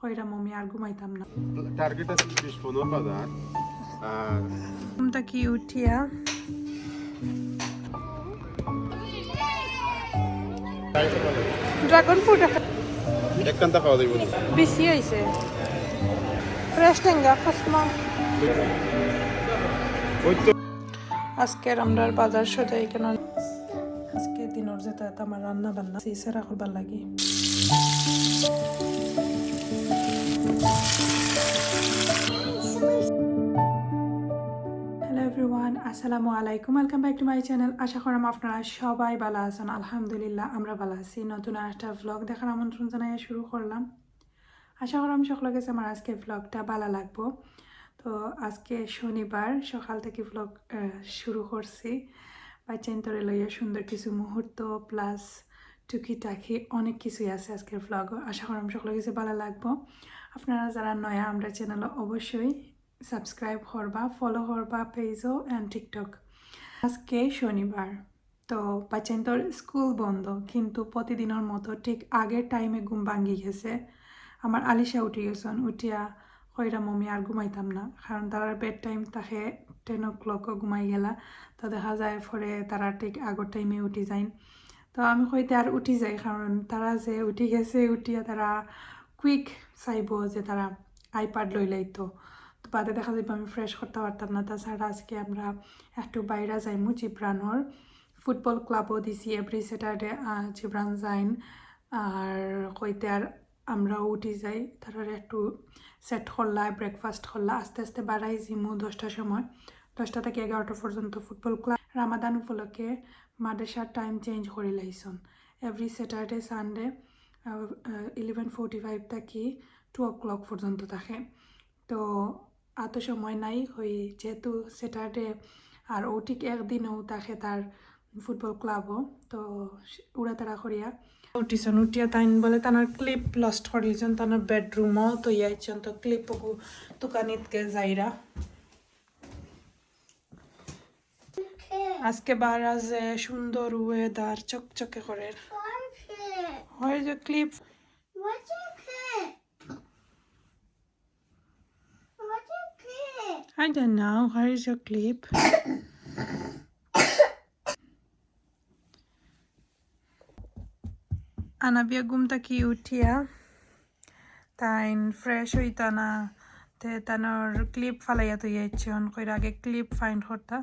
কইরাম আমি আর ঘুমাইতাম না। টার্গেট আছে বিশ পনেরো বাজার আর ঘুমটা কি উঠিয়া? ড্রাগন ফ্রুট এক কান্তা খাওয়া যাইব বেশি হয়েছে ফ্রেশ টেঙ্গা তো। আজকের আমরা বাজার সদাই কেন আজকে দিনের যেতে আমার রান্না বান্না সেরা করবার লাগে। আসসালামু আলাইকুম। Welcome back to my channel আশা করাম আপনারা সবাই ভালো আছেন। আলহামদুলিল্লাহ, আমরা ভালো আছি। নতুন একটা ভ্লগ দেখার আমন্ত্রণ জানাই শুরু করলাম। আশা করাম সকলে গেছে আমার আজকে ভ্লগটা ভালো লাগবো। তো আজকে শনিবার, সকাল থেকে ভ্লগ শুরু করছি। বাচ্চান্তরে লইয়া সুন্দর কিছু মুহূর্ত প্লাস টুকিটাকি অনেক কিছুই আছে আজকের ভ্লগ আশা করাম সকলে কিছু ভালো লাগবো। আপনারা যারা নয়া আমরা চ্যানেল অবশ্যই সাবস্ক্রাইব করবা ফলো করবা পেজও অ্যান্ড টিকটক আজকে শনিবার, তো বাচ্চান্তর স্কুল বন্ধ, কিন্তু প্রতিদিনের মতো ঠিক আগের টাইমে ঘুম ভাঙ্গি গেছে। আমার আলিশা উঠে গেছেন উঠিয়া কইরা মমি আর ঘুমাইতাম না। কারণ তারার বেড টাইম তাকে টেন ও ক্লকও ঘুমাই গেলা। তো দেখা যায় পরে তারা ঠিক আগর টাইমে উঠি যাইন তো আমি কইতে আর উঠি যাই, কারণ তারা যে উঠি গেছে, উঠিয়া তারা কুইক চাইব যে তারা আইপ্যাড লই লাইতো তো। বাদে দেখা যাবে আমি ফ্রেশ করতে পারতাম না। তাছাড়া আজকে আমরা একটু বাইরে যাইমু জিব্রানোর। ফুটবল ক্লাবও দিছি। এভরি স্যাটারডে জিব্রান যাইন। আর কইতে আর আমরাও উঠি যাই। তারপর একটু সেট করলা ব্রেকফাস্ট করলা, আস্তে আস্তে বাড়াই জিমু দশটার সময়। দশটা থেকে এগারোটা পর্যন্ত ফুটবল ক্লাব রামাদান উপলক্ষে মাদ্রাসার টাইম চেঞ্জ করে লাইছন every Saturday Sunday eleven forty five থাকি টু ও ক্লক পর্যন্ত থাকে। তো এত সময় নাই হই, যেহেতু স্যাটারডে আর ও ঠিক একদিনও থাকে তার ফুটবল ক্লাবও তো উড়াতাড়া করিয়া উঠিছন উঠিয়া তাইন বলে তানার ক্লিপ লস্ট করিলছন তানার বেডরুমও তো ইয়াইছন তো ক্লিপ দোকানিতকে যাইরা আজকে বারা যে সুন্দর ওয়েদার চকচকে করে হয় যে clip? I don't know. Where is your clip? Anabia ঘুমটা কি উঠিয়া তাইন ফ্রেশ হইতা না তে তানোর ক্লিপ ফালাইয়া তো ইয়েছন কইরা আগে ক্লিপ ফাইন্ড করতা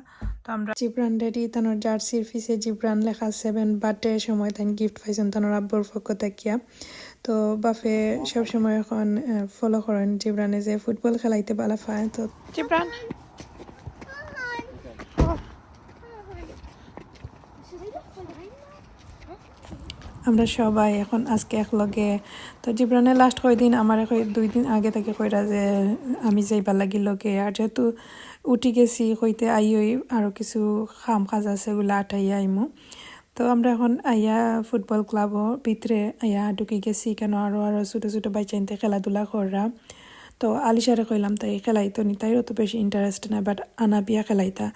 তো আমরা জিব্রান ডেডি তানোর জার্সির ফিসে জিব্রান লেখা সেভেন বার্থডে সময় তাই গিফট পাইছেন তানোর আব্বুর পক্ষ থাকিয়া তো বাফে সব সময় এখন ফলো করেন জিব্রানে যে ফুটবল খেলাইতে বালা পায় তো জিব্রান আমরা সবাই এখন আজকে একলগে। তো জীবনে লাস্ট কয়দিন আমার এখন দুই দিন আগে থেকে কইরা যে আমি যাইবার লাগি লগে। আর যেহেতু উঠি গেছি, কইতে আইই আরও কিছু খাম কাজ আছে ওগুলো আটাইয়া আইমু। তো আমরা এখন আইয়া ফুটবল ক্লাবর ভিতরে আইয়া ঢুকি গেছি, কেন আরও আরও ছোটো ছোটো বাইচাইনতে খেলাধুলা করা তো আলিশারে কইলাম তাই খেলাইতো নি, তাইরও তো বেশি ইন্টারেস্ট নাই বাট আনাবিয়া খেলাইতা।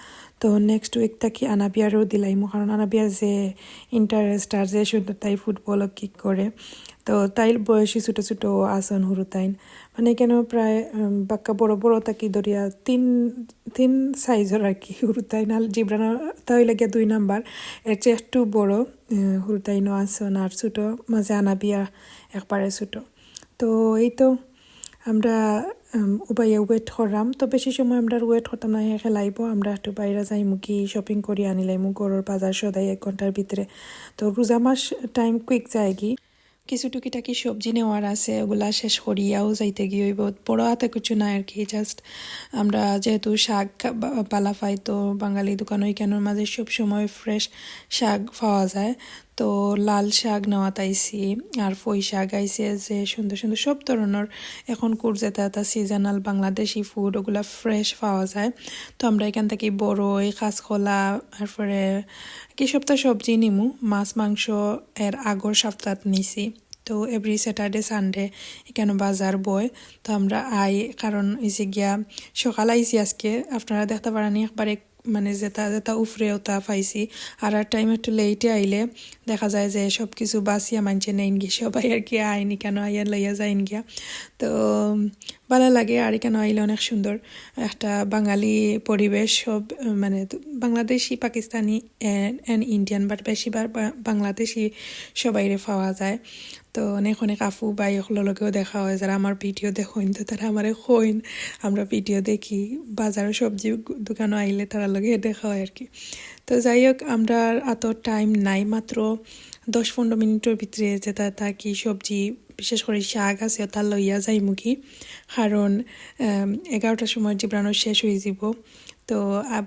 তো নেক্সট উইক থাকি আনাবিয়ারও দিলাইমু, কারণ আনাবিয়ার যে ইন্টারেস্ট আর যে সুন্দর তাই ফুটবলও কিক করে। তো তাইর বয়সী ছোটো ছোটো আসন হুরু তাইন। মানে কেন প্রায় বাক্কা বড় বড় তাকি ধরিয়া তিন তিন সাইজের আর কি হুরু তাইন। আর জিব্রানো তাই লাগিয়া দুই নাম্বার। এর চেয়ে একটু বড় হুরু তাইনও আসন আর ছোটো, মাঝে আনাবিয়া একবারে ছোটো। তো এই তো আমরা উপায়ে ওয়েট করলাম তো বেশি সময় আমরা ওয়েট করতাম না হ্যাঁ খেলাইব আমরা একটু বাইরে যাই মুখি শপিং করি, আনি আনিলাইমু গরুর বাজার সদাই এক ঘণ্টার ভিতরে। তো রোজা মাস টাইম কুইক যায় কি কিছু টুকিটাকি সবজি নেওয়ার আছে, ওগুলা শেষ করিয়াও যাইতে গিয়ে হইব। বড় হাতে কিছু নাই আর কি জাস্ট আমরা যেহেতু শাক পালা পাই, তো বাঙালি দোকান ওইখানের মাঝে সব সময় ফ্রেশ শাক পাওয়া যায়। তো লাল শাক নেওয়া তাইছি আর ফই শাক আইছে যে সুন্দর সুন্দর সব ধরনের এখন কুরজেতা তা সিজনাল বাংলাদেশি ফুড ওগুলা ফ্রেশ পাওয়া যায়। তো আমরা এখান থেকে বড়ই কাঁচকলা তারপরে কি সপ্তাহ সবজি নিমু, মাছ, মাংস এর আগর সপ্তাহ নিছি। তো এভরি স্যাটারডে সানডে এখানে বাজার বয়। তো আমরা আই, কারণ এসে গিয়া সকাল আইছি আজকে, আপনারা দেখতে পারেন, একবারে মানে যেটা যেটা উফরেও তা পাইছি। আর আর টাইম একটু লেটে আইলে দেখা যায় যে সব কিছু বাসিয়া মানছে নেইন গিয়ে সবাই আর কি আইনি কেন আইয়া লইয়া যাইন গিয়া তো ভালো লাগে আর কেন আইলে অনেক সুন্দর। একটা বাঙালি পরিবেশ সব মানে Bangladeshi, Pakistani and Indian but বেশিরভাগ বাংলাদেশি সবাইরে পাওয়া যায়। তো অনেক অনেক আফু বাই লগেও দেখা হয়, যারা আমার ভিডিও দেখইন তো তারা আমারে কইন আমরা ভিডিও দেখি, বাজারে সবজি দোকানও আইলে তারা লগে দেখা হয় আর কি তো যাই হোক, আমরা এত টাইম নাই, মাত্র দশ পনেরো মিনিটের ভিতরে যেটা তা কি সবজি, বিশেষ করে শাক আছে, তা লইয়া যাই মুখি কারণ এগারোটার সময় জিব্রানো শেষ হয়ে যাব। তো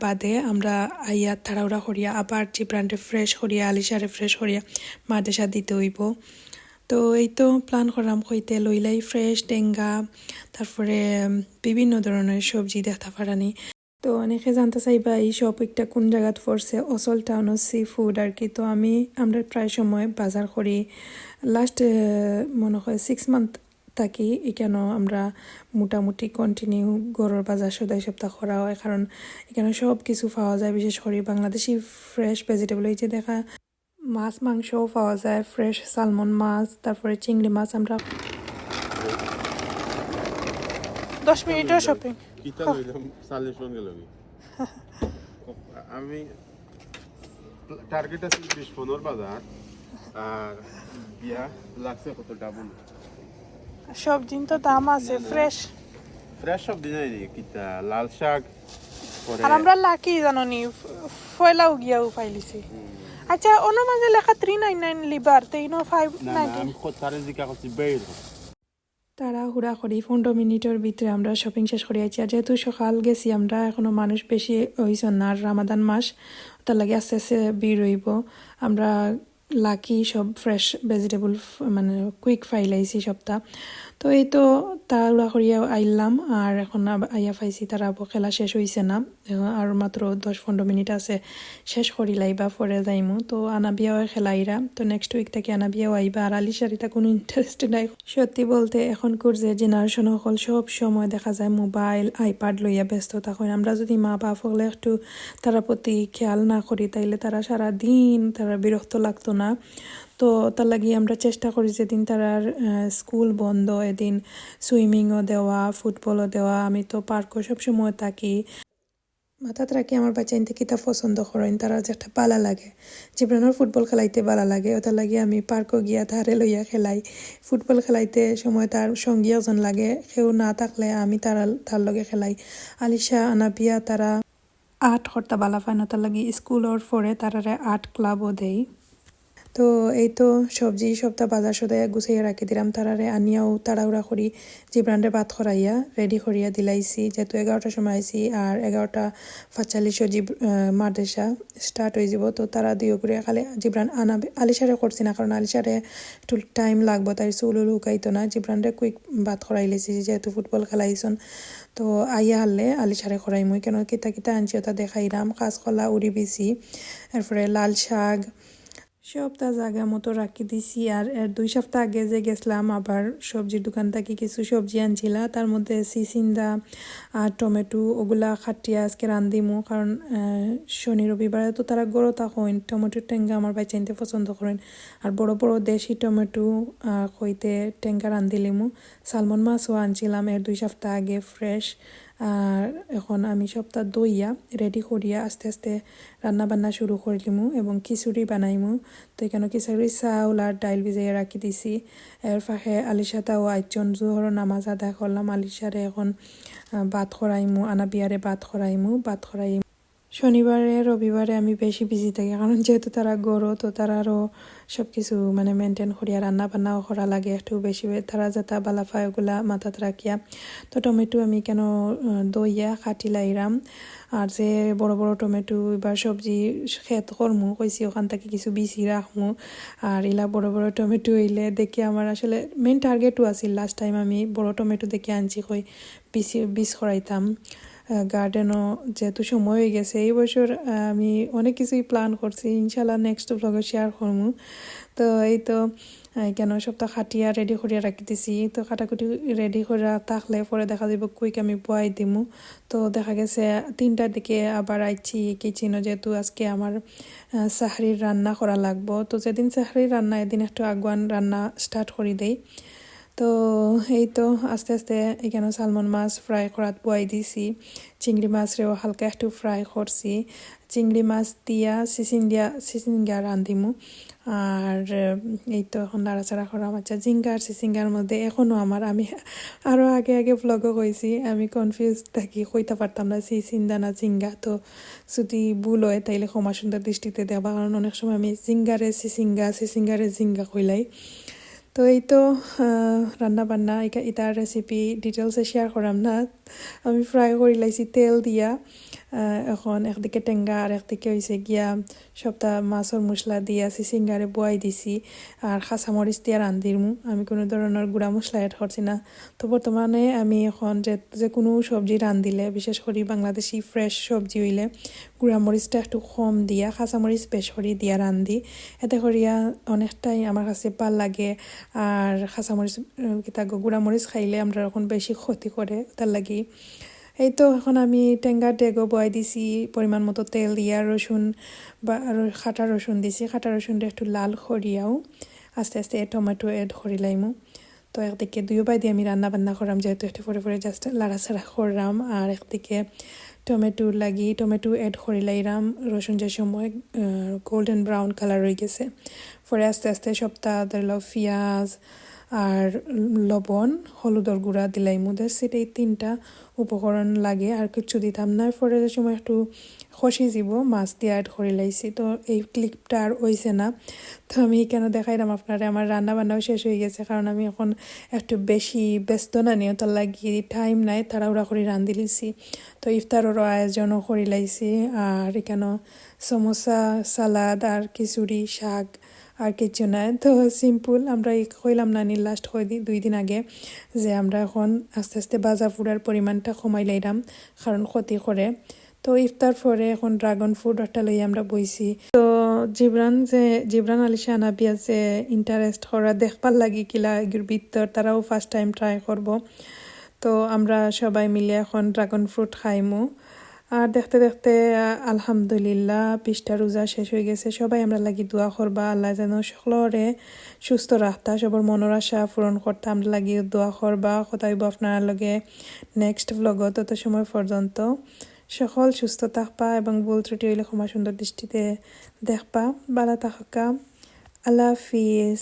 বাদে আমরা আইয়া তাড়াহুড়া করিয়া আবার জিব্রানটা ফ্রেশ করিয়া, আলিশারে ফ্রেশ করিয়া মাদেশা দিতে হইব। তো এই তো প্ল্যান করলাম কইতে লইলাই ফ্রেশ ডেঙ্গা তারপরে বিভিন্ন ধরনের সবজি দেখা পারানি তো অনেকে জানতে চাইবা এই শপিংটা কোন জায়গাত পড়ছে? অসল টাউন সি ফুড আর কি। তো আমি, আমরা প্রায় সময় বাজার করি। লাস্ট মনে হয় সিক্স মান্থ থাকি এখানে আমরা মোটামুটি কন্টিনিউ গরুর বাজার সদাই সপ্তাহ করা হয়। কারণ এখানে সব কিছু পাওয়া যায়, বিশেষ করে বাংলাদেশি ফ্রেশ ভেজিটেবল এই যে দেখা মাছ মাংসও পাওয়া যায় ফ্রেশ সালমন মাছ তারপরে চিংড়ি মাছ আমরা দশ মিনিটের শপিং আমি। টার্গেট আছে বিশ পনেরো বাজার আর বিয়া লাগছে কত ডাবল সবজি তো দাম আছে ফ্রেশ ফ্রেশ সব দিন কিতা লাল শাক আর আমরা লাকি জানো নি ফয়লাও গিয়াও পাইলিছি আচ্ছা অন্য মাঝে লেখা থ্রি নাইন নাইন লিবার তেইনো ফাইভ নাইন তারে হুড়া করি পনেরো মিনিটের ভিতরে আমরা শপিং শেষ করে। আছি আর যেহেতু সকাল গেছি আমরা এখনও মানুষ বেশি হইছেন না আর রামাদান মাস তার লাগে আস্তে আস্তে ভিড় হইব। আমরা লাকি, সব ফ্রেশ ভেজিটেবল মানে কুইক ফাইল আইছি সপ্তাহ তো এই তো তাড়া করিয়া আইলাম, আর এখন আইয়া পাইছি তারা খেলা শেষ হইছে না। আর মাত্র দশ পনেরো মিনিট আছে, শেষ করিলাই বা পরে যাইমু। তো আনাবিয়াও খেলাইরা তো নেক্সট উইক থেকে আনাবিয়াও আইবা। আর আলিশারিতা কোনো ইন্টারেস্ট নাই। সত্যি বলতে এখনকার যে জেনারেশন সকল, সব সময় দেখা যায় মোবাইল আইপ্যাড লইয়া ব্যস্ত থাকেন। আমরা যদি মা বাপ হলে একটু তারা প্রতি খেয়াল না করি, তাইলে তারা সারা দিন তারা বিরক্ত লাগতো না। তো তার লাগি আমরা চেষ্টা করি যেদিন তারার স্কুল বন্ধ, এদিন সুইমিংও দেওয়া, ফুটবলও দেওয়া, আমি তো পার্কও সবসময় থাকি। মাথাত রাখি আমার বাচ্চা ইনতে কিতা পছন্দ করেন, তারা যে একটা পালা লাগে। জীবনের ফুটবল খেলাইতে ভালো লাগে ওটা লাগে আমি পার্কও গিয়া ধারে লইয়া খেলাই। ফুটবল খেলাইতে সময় তার সঙ্গী এজন লাগে, সেও না থাকলে আমি তার তার লগে খেলাই। আলিশা, আনাবিয়া তারা আর্ট কর্তা বালা পায় না, তার লাগি স্কুলের পরে তারারে আর্ট ক্লাবও দেই। তো এই তো সবজি সপ্তাহ বাজার সদায় গুছাইয়া রাখি দিলাম। তারারে আনিয়াও তাড়াহুড়া করি জিব্রান্ডে ভাত খরাইয়া রেডি করিয়া দিলাইছি। যেহেতু এগারোটার সময় আইছি আর এগারোটা পাঁচচল্লিশও জিব মাদ্রাসা স্টার্ট হয়ে যাব। তো তারা দিও করে খালি জিব্রান আনাবে আলিশারে করছি না কারণ আলিশারে একটু টাইম লাগবো তাই চুল লুকাইতো না। জিব্রান্ডে কুইক ভাত খরাই লেছি, যেহেতু ফুটবল খেলাইছন তো আইয়া হারলে আলিশারে খরাই মই কেন কিতা কিতা আনছি ওটা দেখাইলাম কাঁচকলা উড়ি বিছি এরপরে লাল শাক সবটা জায়গা মতো রাখি দিছি আর এর দুই সপ্তাহ আগে যে গেছিলাম আবার সবজির দোকান থেকে কিছু সবজি আনছিলা। তার মধ্যে সিসিন্দা, আর টমেটো, ওগুলা খাটিয়া আজকে রান্ধিমু। কারণ শনি রবিবারে তো তারা গরো তখন টমেটোর টেঙ্গা আমার ভাই চাইতে পছন্দ করেন। আর বড় বড় দেশি টমেটো হইতে টেঙ্গা রান্ধিলিমু। সালমন মাছও আনছিলাম, এর দুই সপ্তাহ আগে ফ্রেশ আর এখন আমি সপ্তাহ দইয়া রেডি করিয়া আস্তে আস্তে রান্না বান্না শুরু করলিমু এবং খিচুড়ি বানাইমু। তো এখানে খিচুড়ি চাউল আর ডাইল ভিজাইয়া রাখি দিছি। এর ফাঁকে আলিশাতাও আইজন জোহর নামাজ আদা করলাম। আলিশারে এখন ভাত খরাইমু আনা বিয়ারে ভাত খরাইমু ভাত খরাই শনিবারে রবিবারে আমি বেশি বিজি থাকি। কারণ যেহেতু তারা গরো, তো তারা আরও সব কিছু মানে মেনটেন করিয়া রান্না বান্নাও করা লাগে। একটু বেশি তারা যাতা বালাফা ওগুলা মাথাত রাখিয়া। তো টমেটো আমি কেন দইয়া কাটি লাইরাম। আর যে বড় বড় টমেটো এবার সবজি খেত করমু, কইছি ওখান থেকে কিছু বিচি রাখমু। আর ইলা বড় বড় টমেটো হইলে দেখি আমার আসলে মেন টার্গেটও আছিল। লাস্ট টাইম আমি বড় টমেটো দেখে আনছি কই বিচি বীজ করাইতাম। গার্ডেনও যেহেতু সময় হয়ে গেছে, এই বছর আমি অনেক কিছুই প্ল্যান করছি ইনশাল্লাহ নেক্সট ব্লগে শেয়ার করব তো এই তো কেন সপ্তাহ খাটিয়া রেডি করিয়া রাখি দিছি তো কাটাকুটি রেডি করা থাকলে পরে দেখা যাব কুইক আমি বয়াই দিমু। তো দেখা গেছে, তিনটার দিকে আবার আইছি কিচেনও যেহেতু আজকে আমার সাহরির রান্না করা লাগবো। তো যেদিন সাহরির রান্না, এদিন একটু আগুয়ান রান্না স্টার্ট করি দেই। তো এই তো আস্তে আস্তে এখানে সালমন মাছ ফ্রাই করাত বয়াই দিছি, চিংড়ি মাছরেও হালকা একটু ফ্রাই করছি চিংড়ি মাছ দিয়া সিসিঙ্গা সিসিঙ্গা রান্ধিমু আর এই তো এখন নাড়াচাড়া করা আচ্ছা জিঙ্গা আর সিসিঙ্গার মধ্যে এখনও আমার আমি আরও আগে আগে ব্লগও কইছি আমি কনফিউজ থাকি কইতে পারতাম না সিসিন্দা না জিঙ্গা তো যদি ভুল হয়, তাইলে ক্ষমা সুন্দর দৃষ্টিতে দেওয়া কারণ অনেক সময় আমি জিঙ্গারে সিসিঙ্গা সিসিঙ্গারে জিঙ্গা কইলাই। তো এই তো রান্না বান্না ইটার রেসিপি ডিটেলসে শেয়ার করলাম না। আমি ফ্রাই করে লাইছি, তেল দিয়া এখন একদিকে টেঙ্গা আর একদিকে হয়েছে গিয়া সপ্তাহ মাছের মশলা দিয়া সিসিঙ্গারে বয়াই দিছি আর কাঁচামরিচ দিয়া রান্ধিমু আমি কোনো ধরনের গুঁড়া মশলা এড করছি না। তো বর্তমানে আমি এখন যে যে কোনো সবজি রান্ধিলে বিশেষ করে বাংলাদেশি ফ্রেশ সবজি হইলে, গুঁড়া মরিচটা একটু কম দিয়া কাঁচামরিচ বেশ করে দিয়া রান্ধি এতে করিয়া অনেকটাই আমার কাছে ভালো লাগে আর কাঁচামরিচ কিতা গুঁড়া মরিচ খাইলে আমরা এখন বেশি ক্ষতি করে তার লাগি এই তো এখন আমি টেঙ্গা ডেগো বয়াই দিছি, পরিমাণ মতো তেল দিয়া রসুন বা খাটা রসুন দিছি। খাটা রসুনটা একটু লাল করিয়াও আস্তে আস্তে টমেটো এড করি লাইমু। তো একদিকে দুইবার দিয়ে আমি রান্না বান্না করাম যেহেতু একটু পরে পরে জাস্ট লাড়াচাড়া করলাম আর একদিকে টমেটো লাগি, টমেটো এড করে লাইরাম রসুন যে সময় গোল্ডেন ব্রাউন কালার হয়ে গেছে। পরে আস্তে আস্তে সপ্তাহ ধরল পেঁয়াজ আর লবণ হলুদর গুঁড়া, দিলাই মুদের সেটা এই তিনটা উপকরণ লাগে। আর কিছু দিতাম না। পরে সময় একটু খসি যাব, মাছ দিয়ে অ্যাড করে লাইছি। তো এই ক্লিপটা আর হইছে না। তো আমি কেন দেখাইলাম আপনারা? আমার রান্না বান্নাও শেষ হয়ে গেছে। কারণ আমি এখন একটু বেশি ব্যস্ত না নিয়ে তার লাগি টাইম নাই, তাড়াহুড়া করে রান্ধি লিছি। তো ইফতারেরও আয়োজনও করে লাইছি। আর এখানে সমোসা, সালাদ আর খিচুড়ি, শাক আর কিছু নাই তো সিম্পল আমরা এই কইলাম না নি লাস্ট কই দুই দিন আগে যে আমরা এখন আস্তে আস্তে বাজার ফুডার পরিমাণটা কমাই লাইলাম, কারণ ক্ষতি করে। তো ইফতার পরে এখন ড্রাগন ফ্রুট একটা লই আমরা বইছি। তো জিবরান যে জিবরান আলী শাহানাবিয়া যে ইন্টারেস্ট করা দেখবার লাগি কিলা এগুর ভিতর, তারাও ফার্স্ট টাইম ট্রাই করব। তো আমরা সবাই মিলে এখন ড্রাগন ফ্রুট খাইমু। আর দেখতে দেখতে, আলহামদুলিল্লাহ বিশটা রোজা শেষ হয়ে গেছে। সবাই আমরা লাগি দোয়া করবা, আল্লাহ যেন সকলরে সুস্থ রাখতা, সবার মনের আশা পূরণ করতে। আমরা লাগি দোয়া করবা কথাইব আপনার লগে নেক্সট ব্লগত তত সময় পর্যন্ত সকল সুস্থ থাকবা এবং ভুল ত্রুটি হইলে ক্ষমা সুন্দর দৃষ্টিতে দেখবা। বালা থাকা আল্লাহ হাফিজ।